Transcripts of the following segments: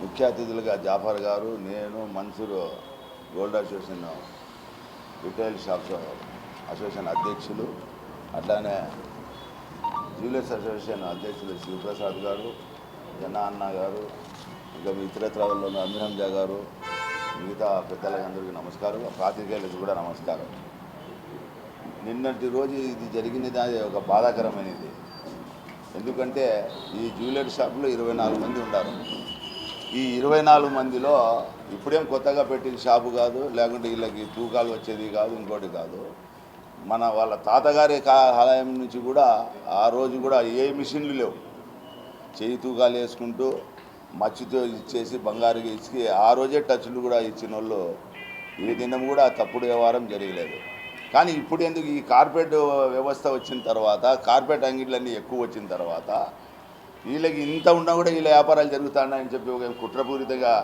ముఖ్య అతిథులుగా జాఫర్ గారు నేను Mansoor gold association retail shops association అధ్యక్షులు అట్లానే జ్యువెలర్స్ అసోసియేషన్ అధ్యక్షులు శివప్రసాద్ గారు జనా అన్న గారు ఇంకా ఇతరత్రాల్లో అమిరంజా గారు మిగతా పెద్దలందరికీ నమస్కారం. పాత్రికేయులకు కూడా నమస్కారం. నిన్నటి రోజు ఇది జరిగినది అది ఒక బాధాకరమైనది. ఎందుకంటే ఈ జ్యువెలరీ షాప్లో ఇరవై నాలుగు మంది ఉన్నారు ఈ ఇరవై నాలుగు మందిలో ఇప్పుడేం కొత్తగా పెట్టిన షాపు కాదు లేకుంటే వీళ్ళకి తూకాలు వచ్చేది కాదు ఇంకోటి కాదు. మన వాళ్ళ తాతగారి కా- ఆలయం నుంచి కూడా ఆ రోజు కూడా ఏ మిషన్లు లేవు. చేయి తూకాలు వేసుకుంటూ మచ్చితో ఇచ్చేసి బంగారు ఇచ్చి ఆ రోజే టచ్లు కూడా ఇచ్చిన వాళ్ళు ఏ దినం కూడా తప్పుడు వ్యవహారం జరగలేదు. కానీ ఇప్పుడు ఎందుకు ఈ కార్పొరేట్ వ్యవస్థ వచ్చిన తర్వాత కార్పొరేట్ అంగిళ్ళన్నీ ఎక్కువ వచ్చిన తర్వాత వీళ్ళకి ఇంత ఉన్నా కూడా వీళ్ళ వ్యాపారాలు జరుగుతాయని చెప్పి ఒక కుట్రపూరితంగా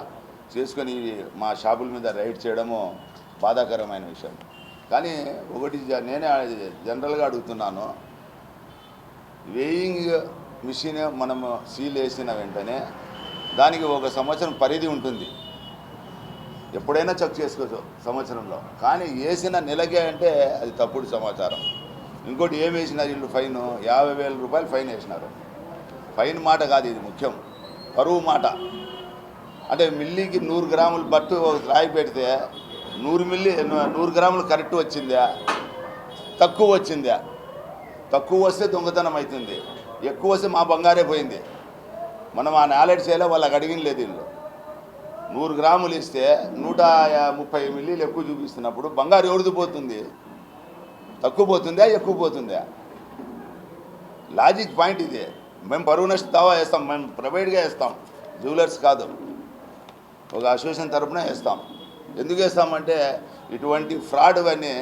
చేసుకొని మా షాపుల మీద రైడ్ చేయడము బాధాకరమైన విషయం. కానీ ఒకటి నేనే జనరల్గా అడుగుతున్నాను. వేయింగ్ మిషన్ మనము సీల్ వేసిన వెంటనే దానికి ఒక సంవత్సరం పరిధి ఉంటుంది. ఎప్పుడైనా చెక్ చేసుకోవచ్చు సంవత్సరంలో. కానీ వేసిన నెలకే అంటే అది తప్పుడు సమాచారం. ఇంకోటి ఏం వేసినారు వీళ్ళు ఫైన్? యాభై వేల రూపాయలు ఫైన్ వేసినారు. ఫైన్ మాట కాదు ఇది ముఖ్యం. పరువు మాట. అంటే మిల్లీకి నూరు గ్రాములు బట్టు రాయి పెడితే నూరు మిల్లీ నూరు గ్రాములు కరెక్ట్ వచ్చిందా? తక్కువ వచ్చిందా? తక్కువ వస్తే దొంగతనం అవుతుంది. ఎక్కువ వస్తే మా బంగారే పోయింది. మనం ఆ నాలెడ్జ్ చేయాలి వాళ్ళకి అడిగిన లేదు వీళ్ళు నూరు గ్రాములు ఇస్తే నూట ముప్పై మిల్లీలు ఎక్కువ చూపిస్తున్నప్పుడు బంగారు ఎవరిది పోతుంది? తక్కువ పోతుందా ఎక్కువ పోతుందా? లాజిక్ పాయింట్ ఇది. మేము పరువు నష్ట దావా వేస్తాం మేము ప్రైవేట్గా వేస్తాం జ్యువెలర్స్ కాదు. ఒక అసోసియేషన్ తరపున వేస్తాం ఎందుకు వేస్తామంటే ఇటువంటి ఫ్రాడ్ అన్నీ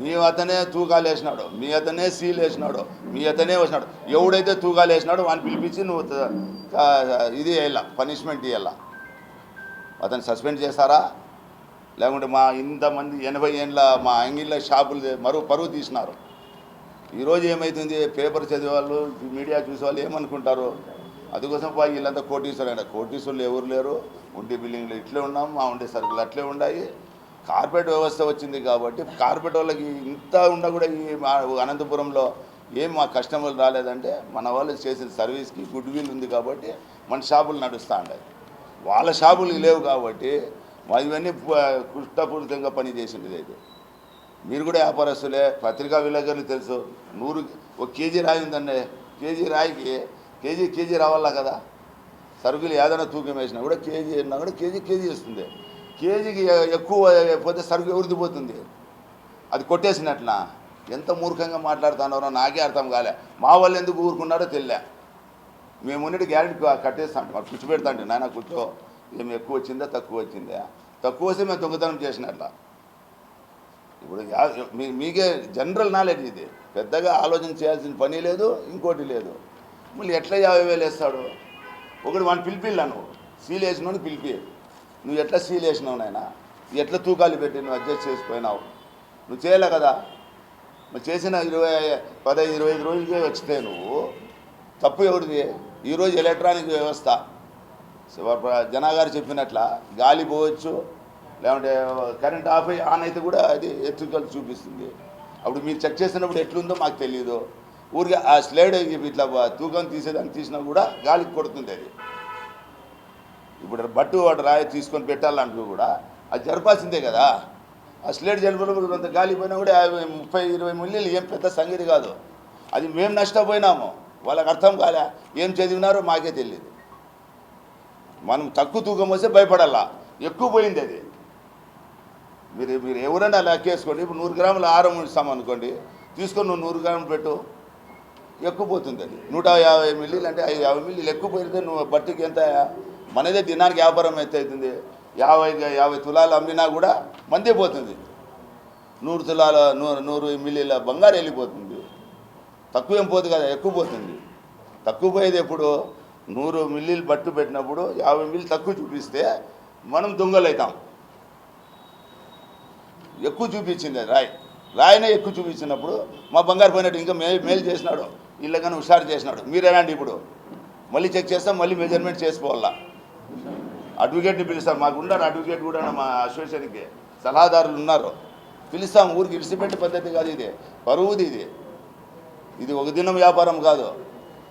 మీ అతనే తూకాలు వేసినాడు మీ అతనే సీల్ వేసినాడు మీ అతనే వేసినాడు. ఎవడైతే తూకాలు వేసినాడో వాడిని పిలిపించి నువ్వు ఇది వేయాల పనిష్మెంట్ ఇవ్వాల అతను సస్పెండ్ చేస్తారా? లేకుంటే మా ఇంతమంది ఎనభై ఏండ్ల మా అంగిళ్ళ షాపులు మరో పరువు తీసినారు. ఈరోజు ఏమవుతుంది పేపర్ చదివేవాళ్ళు మీడియా చూసేవాళ్ళు ఏమనుకుంటారు? అందుకోసం పోయి వీళ్ళంతా కోటీశ్వరులు అయినా కోటీశ్వరులు ఎవరు లేరు? ఉండే బిల్డింగ్లు ఇట్లే ఉన్నాం మా ఉండే సరుకులు అట్లే ఉన్నాయి కార్పొరేట్ వ్యవస్థ వచ్చింది కాబట్టి కార్పొరేట్ వాళ్ళకి ఇంత ఉన్నా కూడా ఈ అనంతపురంలో ఏం మా కస్టమర్లు రాలేదంటే మన వాళ్ళు చేసిన సర్వీస్కి గుడ్ విల్ ఉంది కాబట్టి మన షాపులు నడుస్తూ ఉండేది వాళ్ళ షాపులు లేవు కాబట్టి మా ఇవన్నీ పు- కుట్రపూరితంగా పనిచేసింది అయితే మీరు కూడా వ్యాపారస్తులే పత్రికా విలేకరులు తెలుసు. నూరు ఒక కేజీ రాయి ఉందండి. కేజీ రాయికి కేజీ కేజీ రావాలా కదా? సరుకులు ఏదైనా తూకం వేసినా కూడా కేజీ అయినా కూడా కేజీ కేజీ వస్తుంది. కేజీకి ఎక్కువ పోతే సరుకు ఎవరిదిపోతుంది అది కొట్టేసినట్లా? ఎంత మూర్ఖంగా మాట్లాడుతున్నారో నాకే అర్థం కాలే. మా వాళ్ళు ఎందుకు ఊరుకున్నారో తెలియలే. మేము ఉన్నట్టు గ్యారెంటీ కట్టేస్తాం మాకు పెడతాండి నాయన కూర్చో. మేము ఎక్కువ వచ్చిందా తక్కువ వచ్చిందా? తక్కువ వస్తే మేము దొంగతనం చేసినట్లా. ఇప్పుడు మీ మీకే జనరల్ నాలెడ్జ్ ఇది. పెద్దగా ఆలోచన చేయాల్సిన పని లేదు ఇంకోటి లేదు. మళ్ళీ ఎట్లా యాభై వేలు వేస్తాడు? ఒకటి వాడిని పిలిపిల్లా నువ్వు. సీల్ వేసినోని పిలిపి. నువ్వు ఎట్లా సీల్ వేసినావు నాయన? ఎట్లా తూకాలు పెట్టి నువ్వు అడ్జస్ట్ చేసిపోయినావు? నువ్వు చేయలే కదా? నువ్వు చేసిన ఇరవై పదహైదు ఇరవై ఐదు రోజులకే వచ్చితే నువ్వు తప్పు ఎవరిది? ఈరోజు ఎలక్ట్రానిక్ వ్యవస్థ. జనాగారు చెప్పినట్ల గాలి పోవచ్చు లేకుంటే కరెంట్ ఆఫ్ అయ్యి ఆన్ అయితే కూడా అది ఎలక్ట్రికల్ చూపిస్తుంది. అప్పుడు మీరు చెక్ చేసినప్పుడు ఎట్లుందో మాకు తెలియదు ఊరికే ఆ స్లైడ్ ఇట్లా తూకం తీసేదాన్ని తీసినా కూడా గాలికి కొడుతుంది అది. ఇప్పుడు బట్టు వాడు రాయి తీసుకొని పెట్టాలంటూ కూడా అది జరపాల్సిందే కదా. ఆ స్లేట్ జరపడం కొంత గాలి పోయినా కూడా యాభై ముప్పై ఇరవై మిల్లీలు ఏం పెద్ద సంగతి కాదు. అది మేము నష్టపోయినాము. వాళ్ళకి అర్థం కాలే. ఏం చదివినారో మాకే తెలియదు మనం తక్కువ తూకం వస్తే భయపడాలా ఎక్కువ పోయింది అది. మీరు మీరు ఎవరైనా లెక్కేసుకోండి ఇప్పుడు నూరు గ్రాముల ఆరం ఇస్తాం అనుకోండి తీసుకొని నువ్వు నూరు గ్రాములు పెట్టు ఎక్కువ పోతుంది అది. నూట యాభై మిల్లీలు అంటే ఐదు యాభై మిల్లీలు ఎక్కువ పోయితే నువ్వు బట్టికి ఎంత మనదే దినానికి వ్యాపారం ఎంత అవుతుంది యాభై యాభై తులాలు అమ్మినా కూడా మందే పోతుంది. నూరు తులాల నూరు నూరు మిల్లీల బంగారు వెళ్ళిపోతుంది. తక్కువ ఏం పోదు కదా ఎక్కువ పోతుంది తక్కువ పోయేది ఎప్పుడు? నూరు మిల్లీలు బట్టు పెట్టినప్పుడు యాభై మిల్లు తక్కువ చూపిస్తే మనం దొంగలు అవుతాం ఎక్కువ చూపించింది. రాయ్ రాయి రాయినే ఎక్కువ చూపించినప్పుడు మా బంగారు పోయినట్టు ఇంకా మే మేలు చేసినాడు. వీళ్ళకన్నా హుషారు చేసినాడు. మీరేనండి ఇప్పుడు? మళ్ళీ చెక్ చేస్తాం మళ్ళీ మెజర్మెంట్ చేసుకోవాలా? అడ్వకేట్ని పిలుస్తాం. మాకు ఉన్నారు అడ్వకేట్ కూడా మా అసోసియేషన్కి. సలహాదారులు ఉన్నారు. పిలుస్తాం. ఊరికి ఇడిసిపెట్టే పద్ధతి కాదు ఇది. పరువుది ఇది. ఇది ఒక దినం వ్యాపారం కాదు.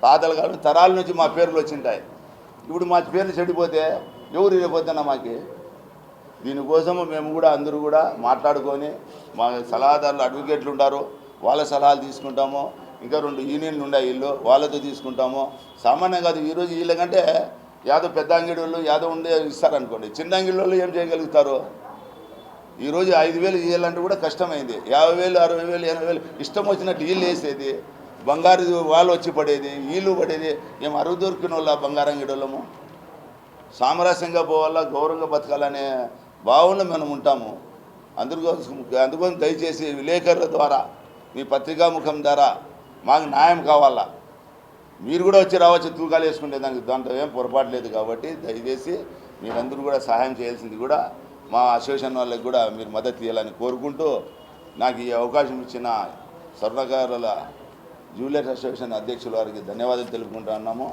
తాతలు కాదు తరాల నుంచి మా పేర్లు వచ్చింటాయి. ఇప్పుడు మా పేర్లు చెడిపోతే ఎవరు ఇవ్వబోతున్నా మాకు? దీనికోసము మేము కూడా అందరూ కూడా మాట్లాడుకొని మా సలహాదారులు అడ్వకేట్లు ఉంటారు వాళ్ళ సలహాలు తీసుకుంటాము. ఇంకా రెండు యూనియన్లు ఉన్నాయి వీళ్ళు వాళ్ళతో తీసుకుంటాము. సామాన్యం కాదు ఈరోజు వీళ్ళకంటే యాదో పెద్ద అంగిడి వాళ్ళు యాదవ్ ఉండే ఇస్తారనుకోండి. చిన్న అంగిడి వాళ్ళు ఏం చేయగలుగుతారు? ఈరోజు ఐదు వేలు ఇవ్వాలంటే కూడా కష్టమైంది. యాభై వేలు అరవై వేలు ఎనభై వేలు ఇష్టం వచ్చినట్టు వీళ్ళు వేసేది. బంగారు వాళ్ళు వచ్చి పడేది వీళ్ళు పడేది. మేము అరువు దొరికిన వాళ్ళ బంగారం అంగిడోళ్ళము? సామరస్యంగా పోవాలా గౌరవంగా బతకాలనే భావనలో మనం ఉంటాము. అందుకోసం అందుకోసం దయచేసి విలేకరుల ద్వారా మీ పత్రికా ముఖం ద్వారా మాకు న్యాయం కావాలా? మీరు కూడా వచ్చి రావచ్చు తూకాలు వేసుకుంటే దానికి దాంట్లో ఏం పొరపాటు లేదు కాబట్టి దయచేసి మీరందరూ కూడా సహాయం చేయాల్సింది కూడా మా అసోసియేషన్ వాళ్ళకి కూడా మీరు మద్దతు ఇవ్వాలని కోరుకుంటూ నాకు ఈ అవకాశం ఇచ్చిన స్వర్ణకారుల జ్యువెలర్స్ అసోసియేషన్ అధ్యక్షుల వారికి ధన్యవాదాలు తెలుపుకుంటా ఉన్నాము.